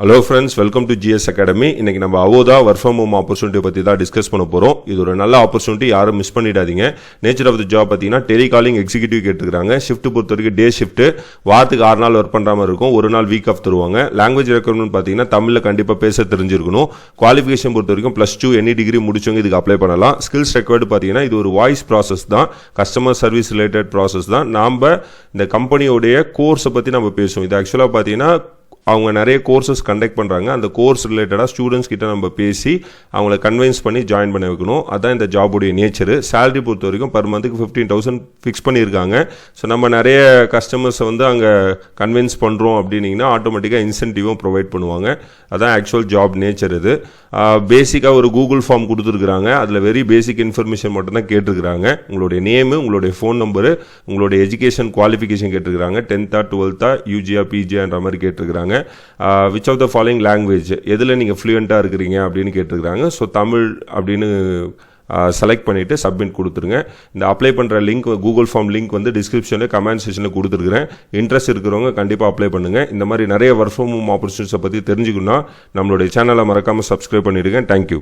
Hello friends welcome to GS academy இன்னைக்கு நம்ம அவோதா ஒர்க் ஃப்ரம் ஹோம் ஆப்பர்ச்சுனிட்டி பற்றி தான் டிஸ்கஸ் பண்ண போகிறோம் இது ஒரு நல்ல ஆப்பர்ச்சுனிட்டி யாரும் மிஸ் பண்ணிடாதீங்க. நேச்சர் ஆஃப் த ஜாப் பார்த்தீங்கன்னா டெலிகாலிங் எக்ஸிக்யூட்டிவ் கேட்டுருக்காங்க ஷிஃப்ட் பொறுத்த வரைக்கும் டே ஷிஃப்ட் வாரத்துக்கு ஆறு நாள் ஒர்க் பண்ணுற மாதிரி இருக்கும். ஒரு நாள் வீக் ஆஃப் தருவாங்க. லாங்குவேஜ் ரெக்குவயர்மெண்ட் பார்த்தீங்கன்னா தமிழில் கண்டிப்பாக பேச தெரிஞ்சிருக்கணும். குவாலிஃபிகேஷன் பொறுத்த வரைக்கும் ப்ளஸ் டூ எனி டிகிரி முடிச்சவங்க இதுக்கு அப்ளை பண்ணலாம். ஸ்கில்ஸ் ரெக்வயர்டு பார்த்தீங்கன்னா இது ஒரு வாய்ஸ் ப்ராசஸ் தான். கஸ்டமர் சர்வீஸ் ரிலேட்டட் ப்ராசஸ் தான். நாம் இந்த கம்பெனியோடைய கோர்ஸை பற்றி நம்ம பேசுவோம். இது ஆக்சுவலாக பார்த்தீங்கன்னா அவங்க நிறைய கோர்சஸ் கண்டக்ட் பண்ணுறாங்க அந்த கோர்ஸ் ரிலேட்டடாக ஸ்டூடெண்ட்ஸ் கிட்ட நம்ம பேசி அவங்கள கன்வின்ஸ் பண்ணி ஜாயின் பண்ண வைக்கணும். அதான் இந்த ஜாபுடைய நேச்சர் சேலரி பொறுத்த வரைக்கும் பர் மந்த்துக்கு ஃபிஃப்டீன் தௌசண்ட் ஃபிக்ஸ் பண்ணியிருக்காங்க. ஸோ நம்ம நிறைய கஸ்டமர்ஸை வந்து அங்கே கன்வின்ஸ் பண்ணுறோம் அப்படின்னீங்கன்னா ஆட்டோமேட்டிக்காக இன்சென்டிவும் ப்ரொவைட் பண்ணுவாங்க. அதான் ஆக்சுவல் ஜாப் நேச்சர் இது. பேசிக்காக ஒரு கூகுள் ஃபார்ம் கொடுத்துருக்குறாங்க. அதில் வெரி பேசிக் இன்ஃபர்மேஷன் மட்டும் தான் கேட்டிருக்கிறாங்க. உங்களுடைய நேமு உங்களுடைய ஃபோன் நம்பரு உங்களுடைய எஜுகேஷன் குவாலிஃபிகேஷன் கேட்டிருக்கிறாங்க. டென்த்தா டுவெல்த்தா யூஜியா பிஜியான்ற மாதிரி கேட்டிருக்கிறாங்க. Which of the following language எதில் நீங்கள் ஃப்ளூயண்ட்டாக இருக்கிறீங்க அப்படின்னு கேட்டிருக்கிறாங்க. ஸோ தமிழ் அப்படின்னு செலக்ட் பண்ணிவிட்டு சப்மிட் கொடுத்துருங்க. இந்த அப்ளை பண்ணுற லிங்க் கூகுள் ஃபார்ம் லிங்க் வந்து டிஸ்கிரிப்ஷனில் கமெண்ட் செஷனில் கொடுத்துருக்குறேன். இன்ட்ரெஸ்ட் இருக்கிறவங்க கண்டிப்பாக அப்ளை பண்ணுங்கள் இந்த மாதிரி நிறைய ஒர்க் ஃப்ரம் ஹோம் ஆப்பர்ச்சுனிட்டிஸை பற்றி தெரிஞ்சுக்கணும்னா நம்மளுடைய சேனலை மறக்காமல் சப்ஸ்கிரைப் பண்ணிவிடுங்க தேங்க்யூ